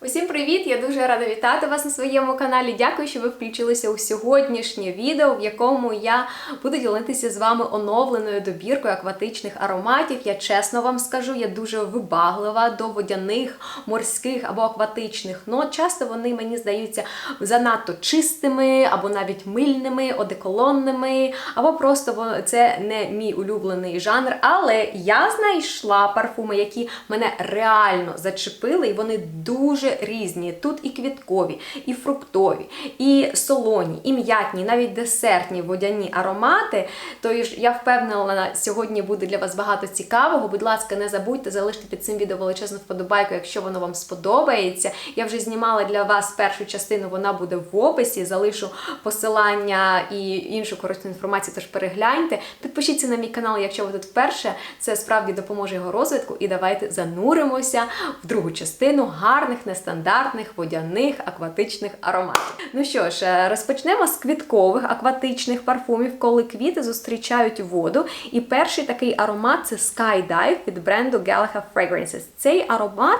Усім привіт! Я дуже рада вітати вас на своєму каналі. Дякую, що ви включилися у сьогоднішнє відео, в якому я буду ділитися з вами оновленою добіркою акватичних ароматів. Я чесно вам скажу, я дуже вибаглива до водяних, морських або акватичних нот. Часто вони мені здаються занадто чистими, або навіть мильними, одеколонними, або просто це не мій улюблений жанр. Але я знайшла парфуми, які мене реально зачепили, і вони дуже різні. Тут і квіткові, і фруктові, і солоні, і м'ятні, навіть десертні водяні аромати. Тож я впевнена, сьогодні буде для вас багато цікавого. Будь ласка, не забудьте залишити під цим відео величезну вподобайку, якщо воно вам сподобається. Я вже знімала для вас першу частину, вона буде в описі. Залишу посилання і іншу корисну інформацію, тож перегляньте. Підпишіться на мій канал, якщо ви тут вперше. Це справді допоможе його розвитку. І давайте зануримося в другу частину гарних, нестандартних, водяних, акватичних ароматів. Ну що ж, е, розпочнемо з квіткових акватичних парфумів, коли квіти зустрічають воду. І перший такий аромат це Skydive від бренду Galaha Fragrances. Цей аромат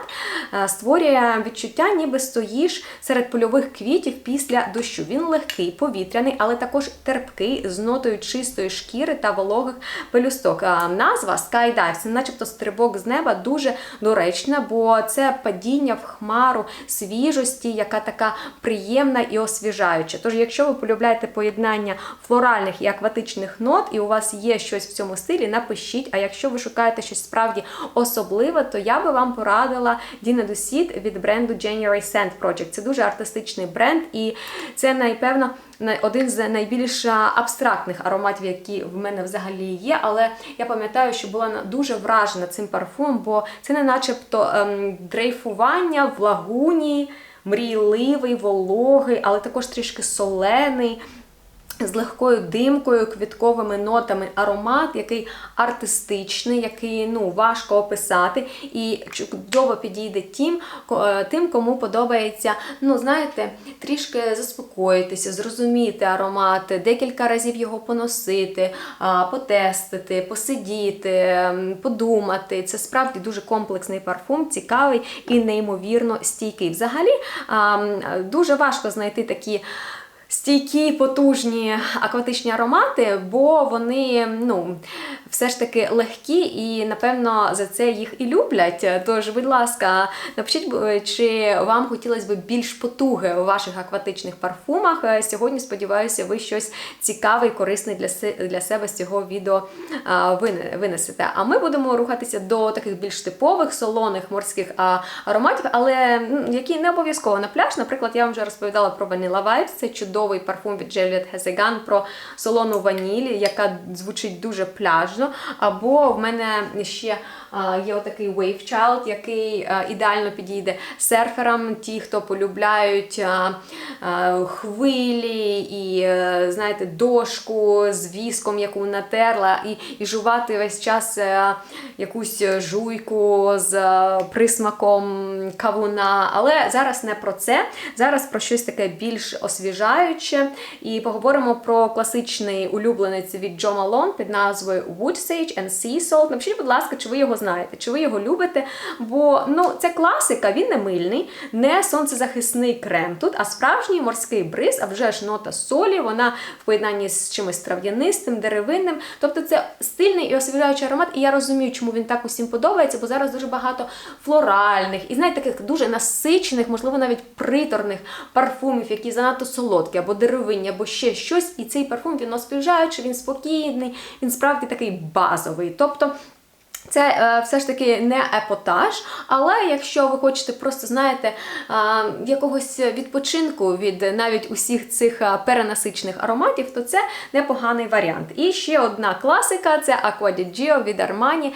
е, створює відчуття, ніби стоїш серед польових квітів після дощу. Він легкий, повітряний, але також терпкий, з нотою чистої шкіри та вологих пелюсток. А Назва Skydive це начебто стрибок з неба дуже доречна, бо це падіння в хмару свіжості, яка така приємна і освіжаюча. Тож, якщо ви полюбляєте поєднання флоральних і акватичних нот, і у вас є щось в цьому стилі, напишіть. А якщо ви шукаєте щось справді особливе, то я би вам порадила Діна Dusit від бренду January Scent Project. Це дуже артистичний бренд, і це найпевно най- один з найбільш абстрактних ароматів, які в мене взагалі є. Але я пам'ятаю, що була дуже вражена цим парфумом, бо це не начебто ем, дрейфування в лагуні, мрійливий, вологий, але також трішки солений. З легкою димкою, квітковими нотами аромат, який артистичний, який ну важко описати, і чудово підійде тим, е, тим, кому подобається, ну знаєте, трішки заспокоїтися, зрозуміти аромат, декілька разів його поносити, потестити, посидіти, подумати. Це справді дуже комплексний парфум, цікавий і неймовірно стійкий. Взагалі дуже важко знайти такі. Стійкі, потужні акватичні аромати, бо вони ну, все ж таки легкі і, напевно, за це їх і люблять. Тож, будь ласка, напишіть, чи вам хотілося б більш потуги у ваших акватичних парфумах. Сьогодні, сподіваюся, ви щось цікаве і корисне для, себе з цього відео винесете. А ми будемо рухатися до таких більш типових, солоних морських ароматів, але які не обов'язково на пляж. Наприклад, я вам вже розповідала про Vanilla Vibes, це чудовий парфум від Juliet Hezegan про солону ванілі, яка звучить дуже пляжно. Або в мене ще є отакий Wave Child, який ідеально підійде серферам, ті, хто полюбляють а, а, хвилі і, е, знаєте, дошку з віском, яку натерла, і, і жувати весь час е, якусь жуйку з е, присмаком кавуна. Але зараз не про це. Зараз про щось таке більш освіжаюче. І поговоримо про класичний улюбленець від Джо Малон під назвою Wood Sage and Sea Salt. Напишіть, будь ласка, чи ви його знаєте, чи ви його любите. Бо ну, це класика, він не мильний, не сонцезахисний крем тут, а справжній морський бриз, а вже ж нота солі, вона в поєднанні з чимось трав'янистим, деревинним. Тобто це стильний і освіжаючий аромат, і я розумію, чому він так усім подобається, бо зараз дуже багато флоральних і знаєте, таких дуже насичених, можливо, навіть приторних парфумів, які занадто солодкі, або деревинні, або ще щось. І цей парфум він освіжаючий, він спокійний, він справді такий базовий. Тобто. Це е, все ж таки не епотаж, але якщо ви хочете просто, знаєте, е, якогось відпочинку від навіть усіх цих е, перенасичених ароматів, то це непоганий варіант. І ще одна класика це Aqua di Gio від Armani.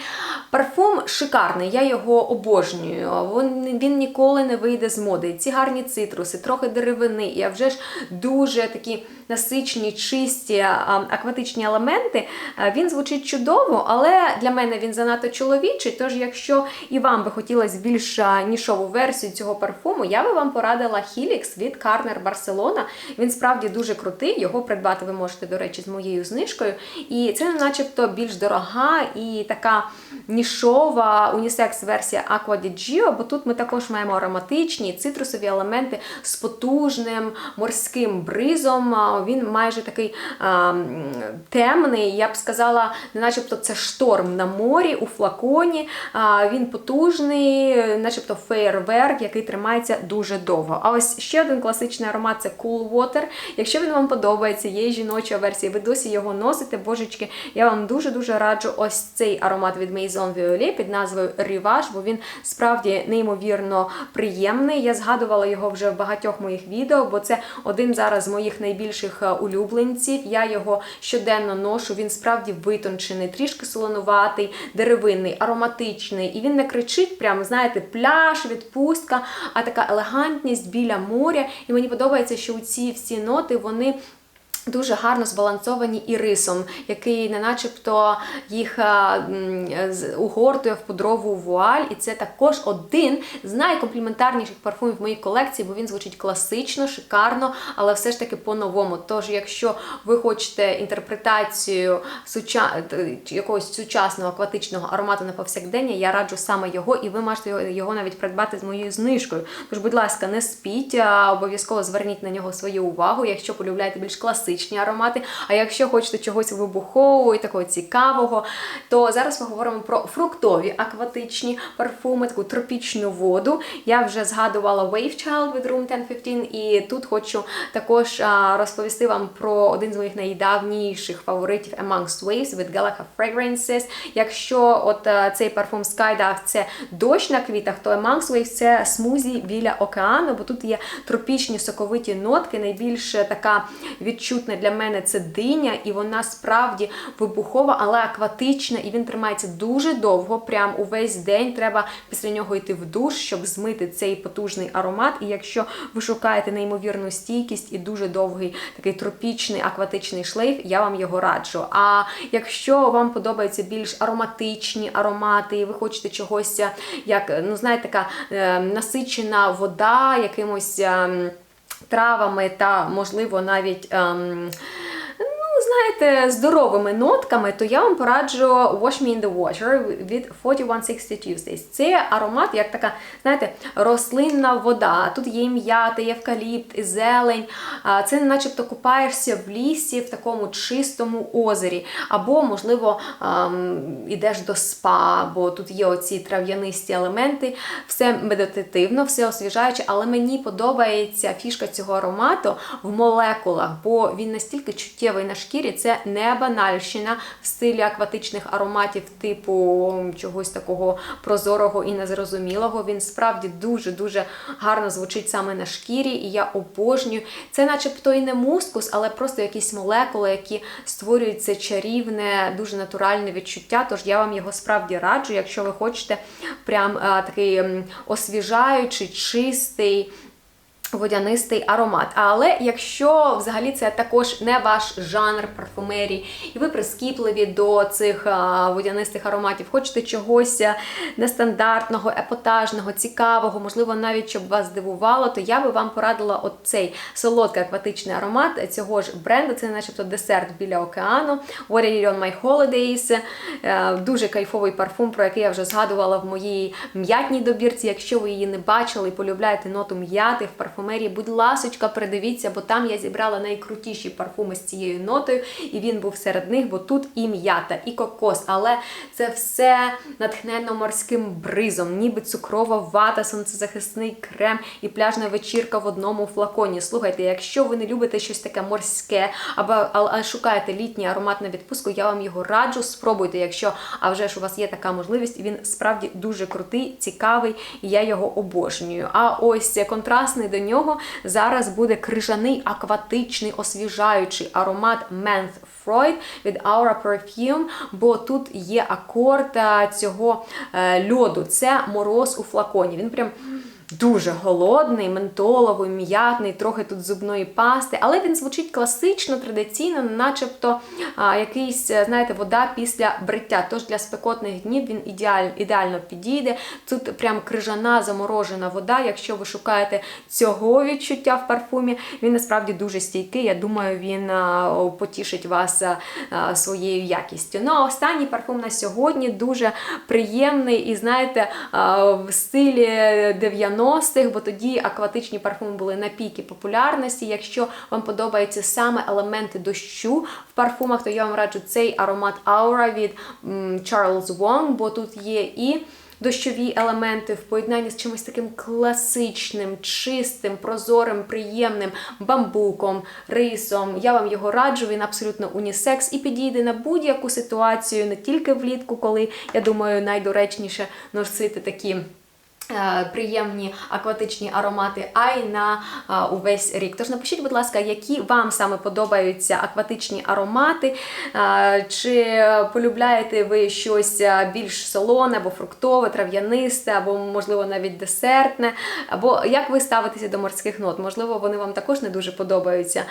Парфум шикарний, я його обожнюю. Він, він ніколи не вийде з моди. Ці гарні цитруси, трохи деревини, і а вже ж дуже такі насичені, чисті а, акватичні елементи. Е, Він звучить чудово, але для мене він занадто занадто чоловічий. Тож, якщо і вам би хотілося більш нішову версію цього парфуму, я би вам порадила Helix від Carner Barcelona. Він справді дуже крутий. Його придбати ви можете, до речі, з моєю знижкою. І це, начебто, більш дорога і така нішова унісекс-версія Aqua di Gio, бо тут ми також маємо ароматичні цитрусові елементи з потужним морським бризом. Він майже такий а, темний, я б сказала, начебто це шторм на морі у флаконі. Він потужний, начебто фейерверк, який тримається дуже довго. А ось ще один класичний аромат це Cool Water. Якщо він вам подобається, є жіноча версія, ви досі його носите, божечки, я вам дуже-дуже раджу ось цей аромат від Maison Violet під назвою Rivage, бо він справді неймовірно приємний. Я згадувала його вже в багатьох моїх відео, бо це один зараз з моїх найбільших е, улюбленців. Я його щоденно ношу. Він справді витончений, трішки солонуватий, деревинний, ароматичний. І він не кричить, прямо, знаєте, пляж, відпустка, а така елегантність біля моря. І мені подобається, що ці всі ноти вони. Дуже гарно збалансовані ірисом, який не начебто їх з- угортує в пудрову вуаль. І це також один з найкомпліментарніших парфумів в моїй колекції, бо він звучить класично, шикарно, але все ж таки по-новому. Тож, якщо ви хочете інтерпретацію суча... якогось сучасного акватичного аромату на повсякдення, я раджу саме його, і ви можете його, навіть придбати з моєю знижкою. Тож, будь ласка, не спіть, обов'язково зверніть на нього свою увагу, якщо полюбляєте більш класичні аромати. А якщо хочете чогось вибухового і такого цікавого, то зараз ми говоримо про фруктові акватичні парфуми, таку тропічну воду. Я вже згадувала Wave Child від Room 1015, і тут хочу також розповісти вам про один з моїх найдавніших фаворитів Amongst Waves від Galaha Fragrances. Якщо от цей парфум Skydive це дощ на квітах, то Amongst Waves це смузі біля океану, бо тут є тропічні соковиті нотки. Найбільш е, така відчутна для мене це диня, і вона справді вибухова, але акватична, і він тримається дуже довго, прям увесь день. Треба після нього йти в душ, щоб змити цей потужний аромат. І якщо ви шукаєте неймовірну стійкість і дуже довгий такий тропічний акватичний шлейф, я вам його раджу. А якщо вам подобаються більш ароматичні аромати, і ви хочете чогось, е, як ну знаєте, така е, насичена вода, якимось. ем, травами та, можливо, навіть. Ем, знаєте, здоровими нотками, то я вам пораджу Wash Me in the Water від 4160 Tuesdays. Це аромат, як така, знаєте, рослинна вода. Тут є і м'ята, і зелень. Це начебто купаєшся в лісі в такому чистому озері. Або, можливо, ідеш до спа, бо тут є оці трав'янисті елементи. Все медитативно, все освіжаюче, але мені подобається фішка цього аромату в молекулах, бо він настільки чуттєвий на шкірі, це не банальщина в стилі акватичних ароматів, типу чогось такого прозорого і незрозумілого. Він справді дуже-дуже гарно звучить саме на шкірі, і я обожнюю. Це, начебто, і не мускус, але просто якісь молекули, які створюють це чарівне, дуже натуральне відчуття. Тож я вам його справді раджу, якщо ви хочете прям а, такий освіжаючий, чистий водянистий аромат. Але якщо взагалі це також не ваш жанр парфумерії, і ви прискіпливі до цих водянистих ароматів, хочете чогось нестандартного, епатажного, цікавого, можливо, навіть щоб вас здивувало, то я би вам порадила от цей солодкий акватичний аромат цього ж бренду. Це начебто десерт біля океану. What I on My Holidays. Е, Дуже кайфовий парфум, про який я вже згадувала в моїй м'ятній добірці. Якщо ви її не бачили і полюбляєте ноту м'яти в парфумерії, будь ласочка, придивіться, бо там я зібрала найкрутіші парфуми з цією нотою, і він був серед них, бо тут і м'ята, і кокос, але це все натхненно морським бризом, ніби цукрова вата, сонцезахисний крем і пляжна вечірка в одному флаконі. Слухайте, якщо ви не любите щось таке морське, або а- шукаєте літній аромат на відпустку, я вам його раджу. Спробуйте, якщо а вже ж у вас є така можливість, він справді дуже крутий, цікавий, і я його обожнюю. А ось контрастний до нього зараз буде крижаний, акватичний, освіжаючий аромат Menth Freud від Aura Perfume, бо тут є акорд цього е, льоду. Це мороз у флаконі. Він прям дуже голодний, ментоловий, м'ятний, трохи тут зубної пасти, але він звучить класично, традиційно, начебто а, якийсь, е, знаєте, вода після бриття. Тож для спекотних днів він ідеаль, ідеально підійде. Тут прям крижана заморожена вода. Якщо ви шукаєте цього відчуття в парфумі, він насправді дуже стійкий. Я думаю, він а, потішить вас а, а, своєю якістю. Ну а останній парфум на сьогодні дуже приємний і, знаєте, а, в стилі 90-х, бо тоді акватичні парфуми були на піки популярності. Якщо вам подобаються саме елементи дощу в парфумах, то я вам раджу цей аромат Aura від Charles Wong, бо тут є і дощові елементи в поєднанні з чимось таким класичним, чистим, прозорим, приємним бамбуком, рисом. Я вам його раджу, він абсолютно унісекс і підійде на будь-яку ситуацію, не тільки влітку, коли я думаю, найдоречніше носити такі. Е, Приємні акватичні аромати, а й на увесь рік. Тож напишіть, будь ласка, які вам саме подобаються акватичні аромати, чи полюбляєте ви щось більш солоне або фруктове, трав'янисте, або, можливо, навіть десертне, або як ви ставитеся до морських нот? Можливо, вони вам також не дуже подобаються.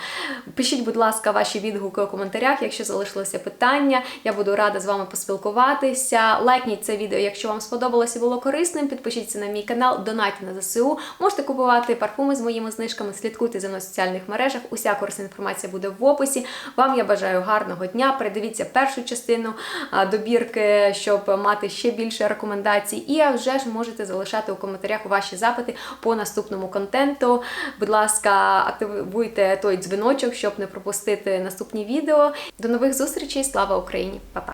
Пишіть, будь ласка, ваші відгуки у коментарях, якщо залишилося питання. Я буду рада з вами поспілкуватися. Лайкніть це відео, якщо вам сподобалося і було корисним. Підпишіться на мій канал, донайте на ЗСУ. Можете купувати парфуми з моїми знижками. Слідкуйте за мною в соціальних мережах. Уся корисна інформація буде в описі. Вам я бажаю гарного дня. Передивіться першу частину добірки, щоб мати ще більше рекомендацій. І а вже ж можете залишати у коментарях ваші запити по наступному контенту. Будь ласка, активуйте той дзвіночок, щоб не пропустити наступні відео. До нових зустрічей. Слава Україні! Па-па!